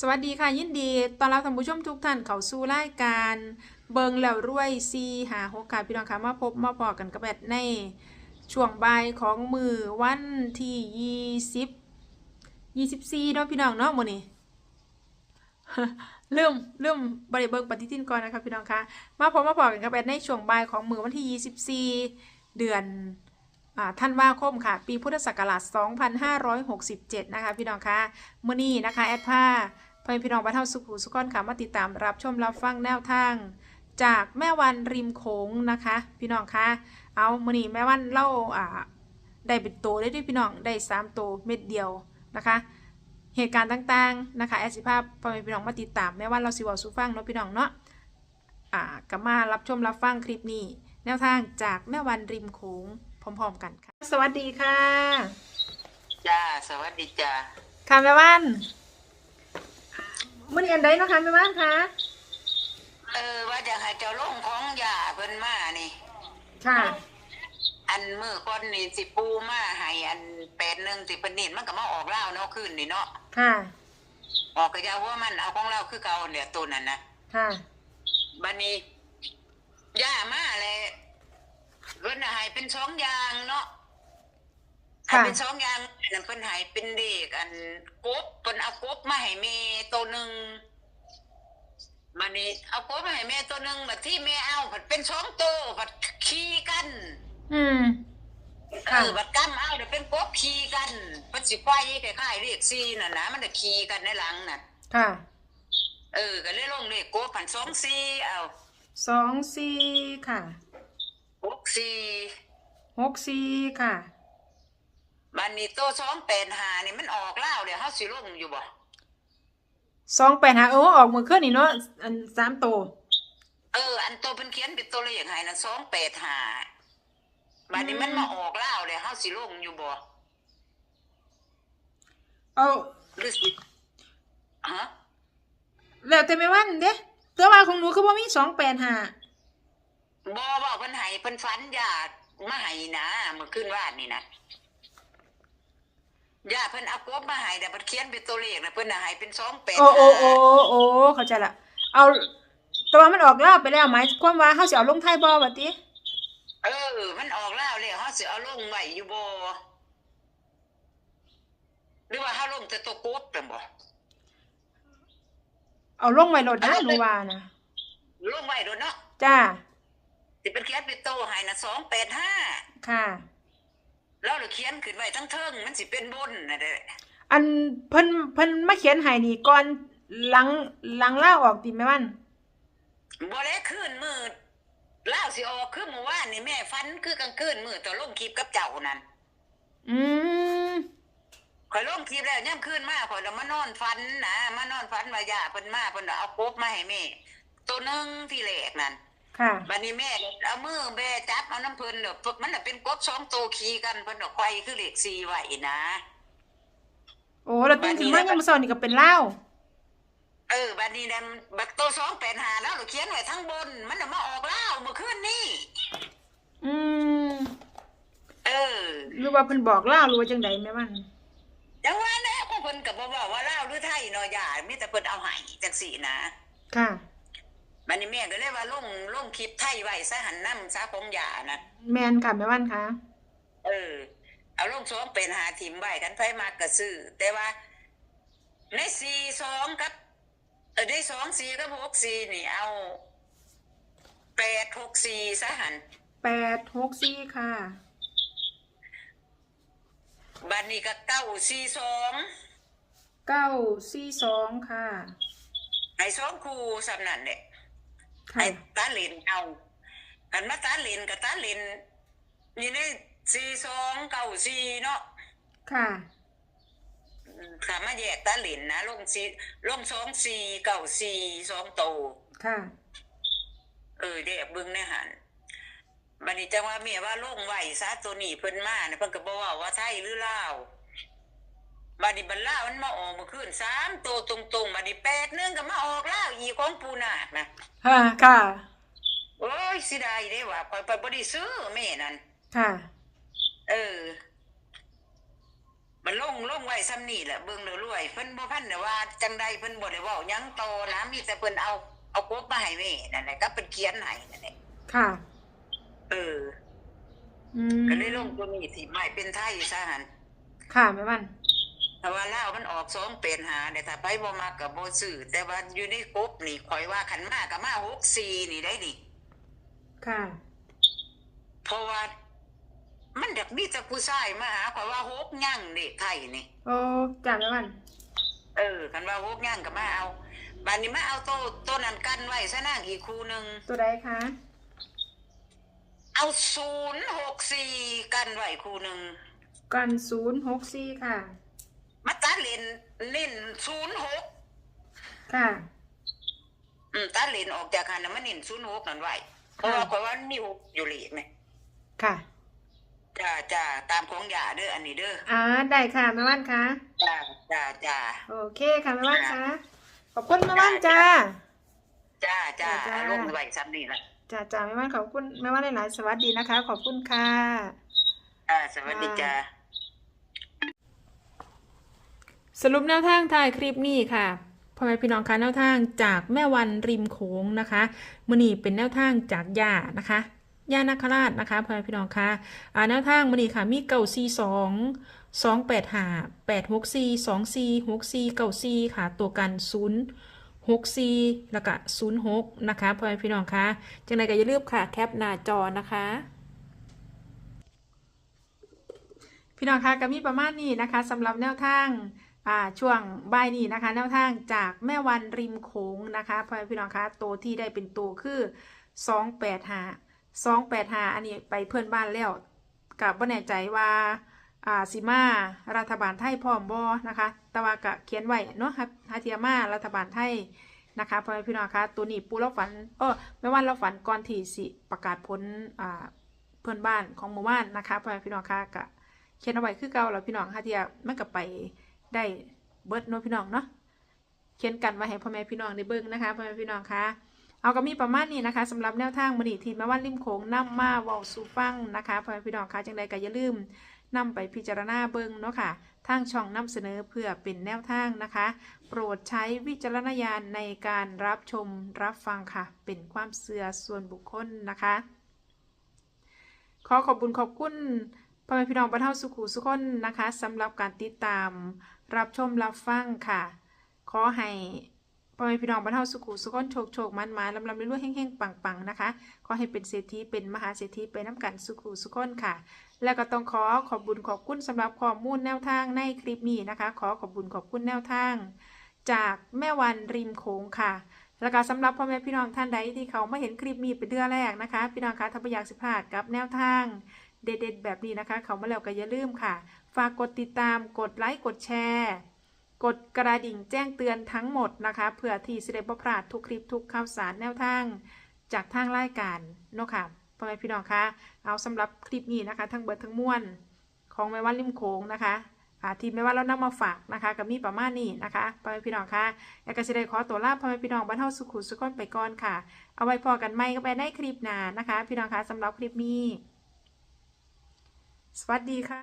สวัสดีค่ะยินดีตอนรับท่านผู้ชมทุกท่านเข้าสู่รายการเบิงแล้วรวยซีหาหกค่ะพี่น้องค่ะมาพบมาพอกันกับแบดในช่วงบ่ายของมือวันที่ยี่สิบยี่สิบสี่เนาะพี่น้องเนาะโมนี้เริ่มเริ่มบริเบิงปฏิทินก่อนนะคะพี่น้องคะมาพบมาพอกันกับแบดในช่วงบ่ายของมือวันที่ยี่สิบสี่เดือนอ่านว่าคมค่ะ ปีพุทธศักราช 2567 นะคะ พี่น้องคะเมื่อนี้นะคะ แอดผ้า พ่อแม่พี่น้องบ้านเท่าสุขุสุขอนค่ะมาติดตามรับชมรับฟังแนวทาง จากแม่วันริมโขงนะคะ พี่น้องคะเอามื่อนี้แม่วันเล่าอ่าได้เป็นตัวได้ด้วยพี่น้องได้สามตัวเม็ดเดียวนะคะ เหตุการณ์ต่างๆนะคะแอดสิภาพพ่อแม่พี่น้องมาติดตามแม่วันเราสิเวาสู่ฟังเนาะพี่น้องเนาะอ่ากลับมารับชมรับฟังคลิปนี้ แนวทางจากแม่วันริมโขงพร้อมๆกันค่ะ สวัสดีค่ะจ้าสวัสดีจ้าค่ะแม่วัน มื่อนี้อันใดเนาะคะแม่วันคะเออว่าจะให้เจ้าลงของยาเพิ่นมานี่ ค่ะ อันมือก่อนนี่สิปูมาให้อันแปดหนึ่งสิเพิ่นนี่มันก็มาออกเล่าวเนาะคืนนี่เนาะค่ะ ออกก็ยาว่ามันเอาของเราคือเก่าเนี่ยตัวนั้นนะค่ะบัดนี้ย่ามาเลยเพิ่นน่ะให้เป็นสองอย่างเนาะ ให้ค่ะเป็นสองอย่างอันนั้นเพิ่นให้เป็นเด็กอันกบเพิ่นเอากบมาให้แม่ตัวหนึ่งมันนี่เอากบมาให้แม่ตัวหนึ่งแบบที่แม่เอาผัดเป็นสองตัวผัดขี่กันอืม เอค่ะ อบัดกั้มเอาเดี๋ยวเป็นกบขี่กันเพิ่นสิไฟคล้ายๆเรียกซีน่ะนะมันจะขี่กันในหลังน่ะ ค่ะ เออก็เลยลงเลขกบผันสองซีเอาสองสี่ค่ะ หกซีหกสี่ค่ะ บันนี้ตัวสองแปดหานี่มันออกเล่าวเดี๋ยวเขาสิลงอยู่บ่สองแปดหาโอ้ออกมือเคลื่อนนี่เนาะอันสามตัวเออ อันตัวเป็นเขียนเป็นตัวเลขให้นะสองแปดหาบัดนี้มันมาออกเล่าวเดี๋ยวเขาสิลงอยู่บ่เอาหรือสิฮะแล้วแต่แม่วันเด้แต่ว่าของหนูคือว่ามีสองแปดหาบ่บ่เพิ่นให้เพิ่นฝันญาติมาให้นะเมื่อคืนวานนี่นะ ญาติเพิ่นเอากบมาให้แต่เพิ่นเขียนเป็นตัวเลขนะเพิ่นน่ะให้เป็นสองแปดโอ้โอ้โอ้โอ้เข้าใจละเอาแต่ว่ามันออกรอบไปแล้วหมายความว่าเขาสิเอาลงท้ายบอบัดนี้เออ มันออกแล้วเลยเขาสิเอาลงไว้อยู่บ่หรือว่าเขาลงแต่ตัวกบเป็นบ่เอาลงไว้โหลดนะหนูว่านะลงไว้โดนเนาะจ้าสิเป็นเขียนเป็นโตให้นะสองแปดห้าค่ะ แล้วเราเขียนขึ้นไว้ทั้งเทิงมันสิเป็นบนนะเด้ออันเพิ่นเพิ่นมาเขียนให้นี่ก่อนหลังหลังล่าออกติแม่วันบ่ได้คืนมืดล่าวสิออกคือเมื่อวานนี่แม่ฟันคือกลางคืนมืดต่อลงคลิปกับเจ้านั่นอืมข่อยลงคลิปแล้วย่ำคืนมาข่อยแล้วมานอนฟันนะมานอนฟันว่าย่าเพิ่นมาเพิ่นน่ะเอากบมาให้แม่ตัวหนึงที่แรกนั่น ค่ะบัดนี้แม่เอามือแม่จับเอาน้ำเพิ่นเด้อพวกมันน่ะเป็นกบสองตัวขี่กันเพิ่นน่ะไขว้คือเลข4ไว้นะโอ้แล้วตื่นขึ้นมายังมาสอนนี่ก็เป็นเล่าวเออบัดนี้นั่นบักตัว285แล้วเราเขียนไว้ทั้งบน มันน่ะมาออกแล้วเมื่อคืนนี้อืมเออหรือว่าเพิ่นบอกเล่าวหรือว่าจังใดแม่วันจังว่าแน่พวกเพิ่นก็บ่บอกว่าลาวหรือไทยเนาะย่ามีแต่เพิ่นเอาให้จังซี่นะค่ะ บัดนี้แม่ก็เลยว่าลงลงคลิปไทยไว้ซะหันนำซะของย่านะแมนค่ะแม่วันค่ะเออ เอาลงสองเป็นหาทิมไว้กันไผมากกระซื้อแต่ว่า ในสี่สองกับเออในสองสี่กับหกสี่นี่เอาแปดหกสี่ซะหันแปดหกสี่ค่ะบัดนี้ก็เก้าสี่สองเก้าสี่สองค่ะไอ้สองคู่สำนั่นเนี่ย ค่ะไอ้ตาเลนเอากันมาตาเลนกับตาเลนนี่ในสี่สองเก้าสี่เนาะค่ะขามาแยกตาเลนนะลงสี่ลงสองสี่เก้าสี่สองโตค่ะเออเด็กเบึงในหันบัดนี้จังว่าเมียว่าลงไหวซะตัวนี้เพิ่นมาเนี่ยเพิ่นก็บอกว่าว่าไทยหรือลาว บัดนี้บัดลาวมันมาออกเมื่อคืนสามตัวตรงๆบัดนี้แปดหนึงก็มาออกลาวอีกของปูนาคนะค่ะค่ะโอ้ยสิได้เด้ว่าไปไปบ่ได้ซื้อแม่นั่นค่ะ เออ มันลงลงไว้ซ้ำนี่แหละเบิ่งแล้วรวยเพิ่นบ่พันแต่ว่าจังใดเพิ่นบ่ได้เว้าหยังโตนะมีแต่เพิ่นเอาเอากบมาให้แม่นั่นแหละก็เพิ่นเขียนให้นั่นแหละค่ะ เอออืมก็เลยลงตัวนี้สิไม่เป็นไทยซะหั่นค่ะแม่วัน แต่ว่าลาวมันออกสองเป็นหาแต่ถ้าไปบ่มักก็บ่ซื้อแต่ว่าอยู่ในกบนี่ข่อยว่าคันมาก็มา64นี่ได้นี่ค่ะ เพราะว่ามันเด็กมีแต่ผู้ชายมาหาข่อยว่าฮกย่างเด็กไทยนี่โอ้จ้าแม่วัน เออคันว่าฮกย่างก็มาเอาบานนี้มาเอาโตโตวนั้นกันไว้ซะนางอีกคู่หนึงตัวใดคะเอาศูนย์หกสี่กันไว้คู่หนึ่งกันศูนย์หกสี่ค่ะมาตัด เลนเล่นศูนย์หกค่ะ อืมตัดเลนออกจากคันนะมันเน้นศูนย์หกนั่นไว้เพราะว่าข่อยว่ามีหกอยู่เลยไหมค่ะจ้าจ้าตามของยาเด้ออันนี้เด้ออ่าได้ค่ะแม่วันคะจ้าจ้าจ้าโอเคค่ะแม่วันคะขอบคุณแม่วันจ้าจ้าจ้าจ้าลงไว้ซ้ำนี่ละจ้าจ้าแม่วันขอบคุณแม่วันหลายๆสวัสดีนะคะ ขอบคุณค่ะอ่าสวัสดีจ้า สรุปแนวทางท้ายคลิปนี้ค่ะพ่อแม่พี่น้องคะแนวทางจากแม่วันริมโขงนะคะมือนีเป็นแนวทางจากย่านะคะย่านาคราชนะคะพ่อแม่พี่น้องคะอ่าแนวทางมือนีค่ะมีเก่าซีสองสองแปดห้าแปดหกซีสองซีหกซีเก่าซีค่ะ ตัวกันศูนย์หกซีแล้วก็ศูนย์หกนะคะพ่อแม่พี่น้องคะจังไรก็อย่าลืมค่ะ แคปหน้าจอนะคะพี่น้องคะก็มีประมาณนี้นะคะสำหรับแนวทาง ช่วงบ่ายนี้นะคะแนวทางจากแม่วันริมโขงนะคะพ่อพี่น้องคะตัวที่ได้เป็นตัวคือ2 8 5 2 8 5อันนี้ไปเพื่อนบ้านแล้วกับบ่แน่ใจว่าอาสิมารัฐบาลไทยพร้อมบ่นะคะแต่ว่าก็เขียนไว้เนาะครับฮาเทียมารัฐบาลไทยนะคะพ่อพี่น้องคะตัวนี้ปูเราฝันเออแม่วันเราฝันก่อนที่สิประกาศผลอ่าเพื่อนบ้านของหมู่บ้านนะคะพ่อพี่น้องคะก็เขียนเอาไว้คือเก่าแล้วพี่น้องค่ะที่มันก็ไป ได้เบิร์ดเนาะพี่น้องเนาะเขียนกันไว้ให้พ่อแม่พี่น้องได้เบิ่งนะคะพ่อแม่พี่น้องคะเอาก็มีประมาณนี้นะคะสำหรับแนวทางมื้อนี้ที่แม่วันริมโขงนำมาว้าสู่ฟังนะคะพ่อแม่พี่น้องคะจังใดก็อย่าลืมนำไปพิจารณาเบิ่งเนาะค่ะทางช่องนำเสนอเพื่อเป็นแนวทางนะคะ โปรดใช้วิจารณญาณในการรับชมรับฟังค่ะ เป็นความเสื่อส่วนบุคคลนะคะ ขอขอบคุณขอบคุณพ่อแม่พี่น้องบรรเทาสุขุสุขคนนะคะสำหรับการติดตาม รับชมรับฟังค่ะ ขอให้พ่อแม่พี่น้องบรรเทาสุขุสุขนโชคโชคมันมาลำลำรวยๆแห้งๆปังๆนะคะ ขอให้เป็นเศรษฐีเป็นมหาเศรษฐีไปน้ำกันสุขุสุขนค่ะ แล้วก็ต้องขอขอบบุญขอบคุณสำหรับข้อมูลแนวทางในคลิปนี้นะคะ ขอขอบบุญขอบคุณแนวทาง จากแม่วันริมโขงค่ะแล้วก็สำหรับพ่อแม่พี่น้องท่านใดที่เขาไม่เห็นคลิปนี้เป็นเดือนแรกนะคะ พี่น้องคะถ้าไม่อยากสิพลาดกับแนวทาง เด็ดๆ แบบนี้นะคะ เขามาแล้วก็อย่าลืมค่ะ ฝากกดติดตาม กดไลค์ กดแชร์ กดกระดิ่งแจ้งเตือนทั้งหมดนะคะ เพื่อที่จะได้บ่พลาดทุกคลิปทุกข่าวสารแนวทาง จากทางรายการเนาะค่ะพ่อแม่พี่น้องคะ เอาสำหรับคลิปนี้นะคะ ทั้งเบิดทั้งม้วลของแม่วันริมโขงนะคะทีมแม่ว่าเรานำมาฝากนะคะกับมีประมาณนี้นะคะพ่อแม่พี่น้องคะแล้วก็จะได้ขอตัวลาพ่อแม่พี่น้องบ้านเฮาสุขุสุขคนไปก่อนค่ะ เอาไว้พอกันไม่ก็ไปในคลิปหน้านะคะ พี่น้องคะสำหรับคลิปนี้ สวัสดีค่ะ